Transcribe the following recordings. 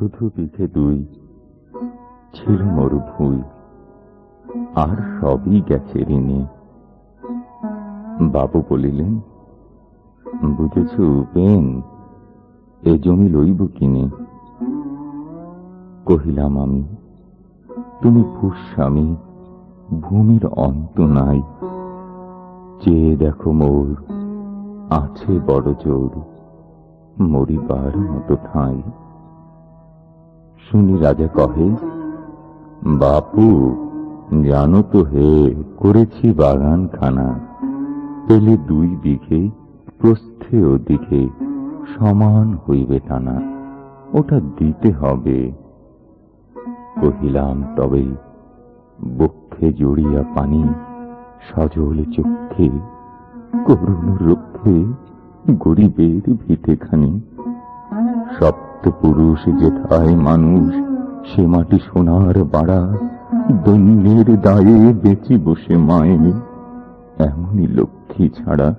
শুধু বিঘে দুই ছিল মোর ভুই আর সবই গেছে ঋণে। বাবু বলিলেন, বুঝেছ পেন এ জমি লইব কিনে? কহিলাম আমি, তুমি ভূস্বামী ভূমির অন্ত নাই। চেয়ে দেখো মোর, আছে বড় জোর, মরিবার মতো ঠাঁই। শুনি রাজা কহে, বাপু, জানো তো হে, করেছি বাগান খানা পেলে দুই দিকে প্রস্থে ও দিকে সমান হইবে টানা, ওটা দিতে হবে। কহিলাম, তবে বক্ষে জড়িয়া পানি সজল চক্ষে, করুণ রক্ষে গরিবের ভিটেখানি সপ্ত পুরুষ যেথায় মানুষ, সে মাটি সোনার বাড়া, দৈন্যের দায়ে বেঁচে বসে মায়ে। এমনই লক্ষ্মী ছাড়া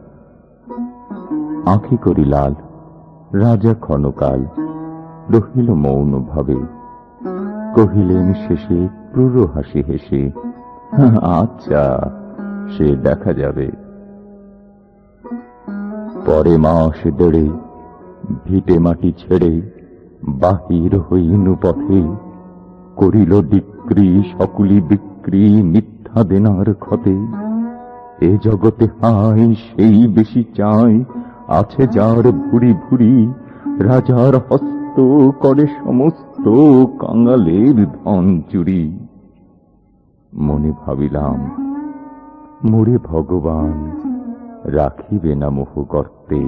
আঁখি করি লাল, রাজা ক্ষণকাল রহিল মৌন ভাবে। কহিলেন শেষে ক্রুর হাসি হেসে আচ্ছা সে দেখা যাবে। পরে মাস দেড়ে ভিটে মাটি ছেড়ে বাহির হইনু পথে। করিল বিক্রি, সকলি বিক্রি, মিথ্যা দেনার ক্ষতে। এ জগতে হাই, সেই বেশি চায় আছে যার ভুরি ভুরি রাজার হস্ত করে সমস্ত কাঙালের ধন চুরি। মনে ভাবিলাম, মোরে ভগবান, রাখিবে না মোহ গর্তে।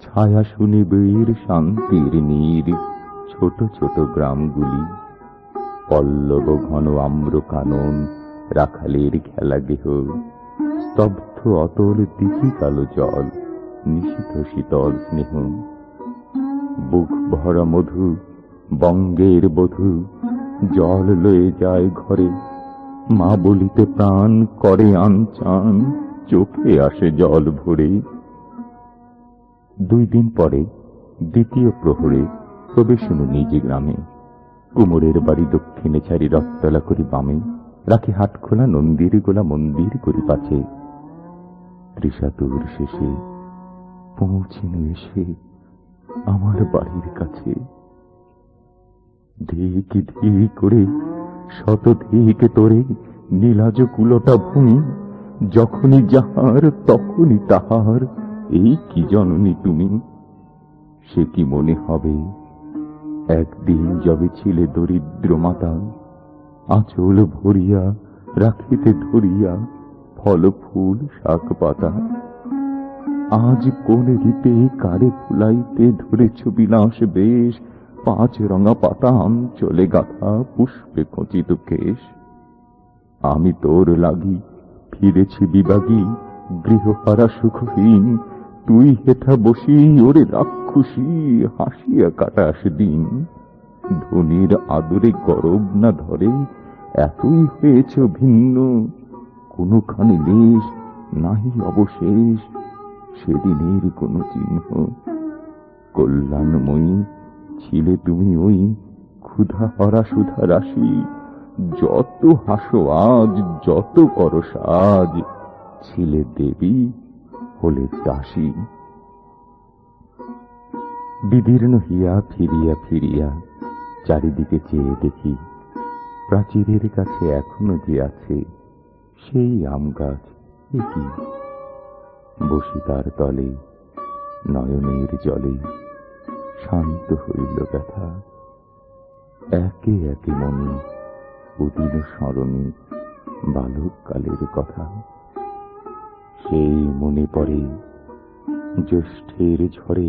ছায়া সুনিবিড় শান্তির নীর, ছোট ছোট গ্রামগুলি। পল্লব ঘন আম্র কানন, রাখালের খেলা গেহ, স্তব্ধ অতল দিঘি কালো জল, নিশিত শীতল স্নেহ। বুক ভরা মধু, বঙ্গের বধু, জল লয়ে যায় ঘরে। মা বলিতে প্রাণ করে আনচান, চোখে আসে জল ভরে। দুই দিন পরে দ্বিতীয় প্রহরে প্রবেশ নিজ গ্রামে। কুমোরের বাড়ি দক্ষিণে ছাড়ি রথতলা করি বামে রাখি হাট খোলা নন্দির গোলা মন্দির করি পাছে। ত্রিশাতুর শেষে পৌঁছিনু এসে আমার বাড়ির কাছে। ধিক ধি করে, শত ধিক তোরে নীলাজ কুলটা ভূমি, যখনই যাহার তখনই তাহার এই কি জননী তুমি? সে কি মনে হবে? একদিন যবে ছিলে দরিদ্র মাতা, আঁচল ভরিয়া, রাখিতে ধরিয়া, ফল, ফুল, শাক পাতা। আজ কোন রীতে কারে ফুলাইতে ধরেছ বিলাস বেশ, পাঁচ রঙা পাতা চলে গাথা পুষ্পে খচিত কেশ। আমি তোর লাগি ফিরেছি বিবাগী গৃহহারা সুখহীন তুই হেথা বসি ওরে রাক্ষসী, হাসিয়া কাটাস দিন। ধনির আদরে গরব না ধরে, এতই হয়েছ ভিন্ন। কোনখানে লেশ নাহি অবশেষ, সেদিনের কোন চিহ্ন। কল্যাণময়ী ছিলে তুমি ওই ক্ষুধা হরা সুধা রাশি। যত হাসো আজ, যত করো সাজ, ছিলে দেবী হলে দাসী। বিদীর্ণ হিয়া ফিরিয়া ফিরিয়া চারিদিকে চেয়ে দেখি, প্রাচীরের কাছে এখনও যে আছে সেই আম গাছ এ কি বসি তার তলে, নয়নের জলে শান্ত হইল ব্যথা। একে একে মনে, অতীন স্মরণে বালককালের কথা। সেই মনে পড়ে, জ্যৈষ্ঠের ঝড়ে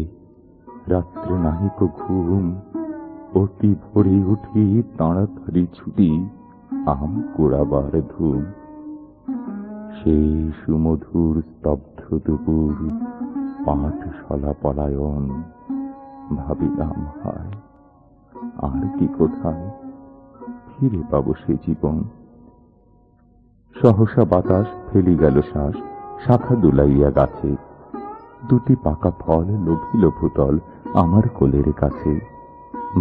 রাত্রে নাহিক ঘুম, অতি ভরে উঠি তাড়াতাড়ি ছুটি, আম কুড়াবার ধুম। সেই সুমধুর স্তব্ধ দুপুর, পাঠশালা পলায়ন ভাবিলাম হায়, আর কি কোথায় ফিরে পাবো সে জীবন? সহসা বাতাস ফেলি গেল শ্বাস শাখা দুলাইয়া গাছে। দুটি পাকা ফল লোভিল ভূতল আমার কোলের কাছে।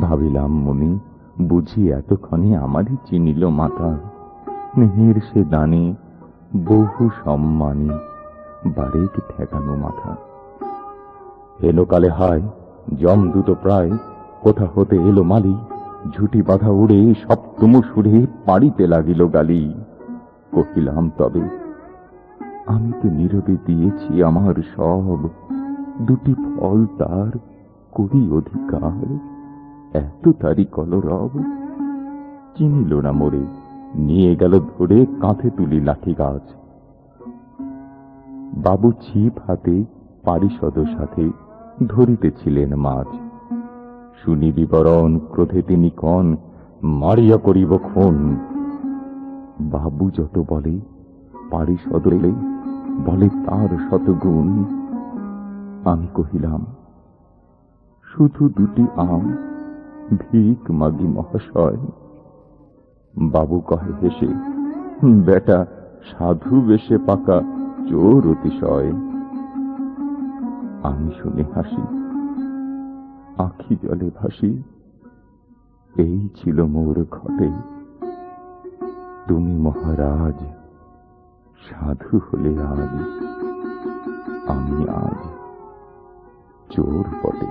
ভাবিলাম মনে, বুঝি এতক্ষণে আমারই চিনিল মাতা। স্নেহের সে দানে বহু সম্মানে বারেক ঠেকানো মাথা। এলো কালে হায়, জম দুটো প্রায়, কোথা হতে এলো মালি? ঝুটি বাঁধা উড়ে সপ্তম সুরে পাড়িতে লাগিল গালি। কহিলাম, তবে আমি তো নীরবে দিয়েছি আমার সব। দুটি ফল তার করি অধিকার? এত তারি কলরব। চিনিল না মোরে, নিয়ে গেল ধরে কাঁধে তুলি লাঠি গাছ। বাবু ছিপ হাতে, পারিষদ সাথে ধরিতেছিলেন মাছ। শুনি বিবরণ ক্রোধে তিনি কন, মারিয়া করিব খুন। বাবু যত বলে, পারিষদ বলে তার শতগুণ আমি কহিলাম, শুধু দুটি আম, ভিক মাগি মহাশয়। বাবু কহে হেসে, বেটা, সাধু বেশে পাকা চোর অতিশয়। আমি শুনে হাসি, আখি জলে ভাসি, এই ছিল মোর ঘটে। তুমি মহারাজ সাধু হলে আজ আমি আজ চোর বটে।